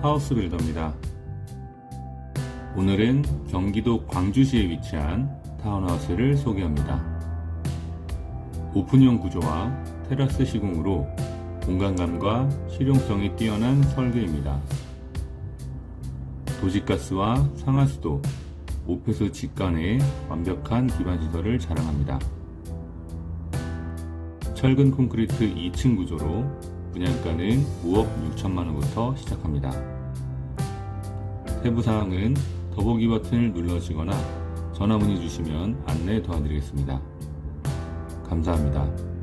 하우스 빌더입니다. 오늘은 경기도 광주시에 위치한 타운하우스를 소개합니다. 오픈형 구조와 테라스 시공으로 공간감과 실용성이 뛰어난 설계입니다. 도시가스와 상하수도, 오폐수 직관에 완벽한 기반 시설을 자랑합니다. 철근 콘크리트 2층 구조로 분양가는 5억 6천만 원부터 시작합니다. 세부 사항은 더보기 버튼을 눌러주거나 전화 문의 주시면 안내 도와드리겠습니다. 감사합니다.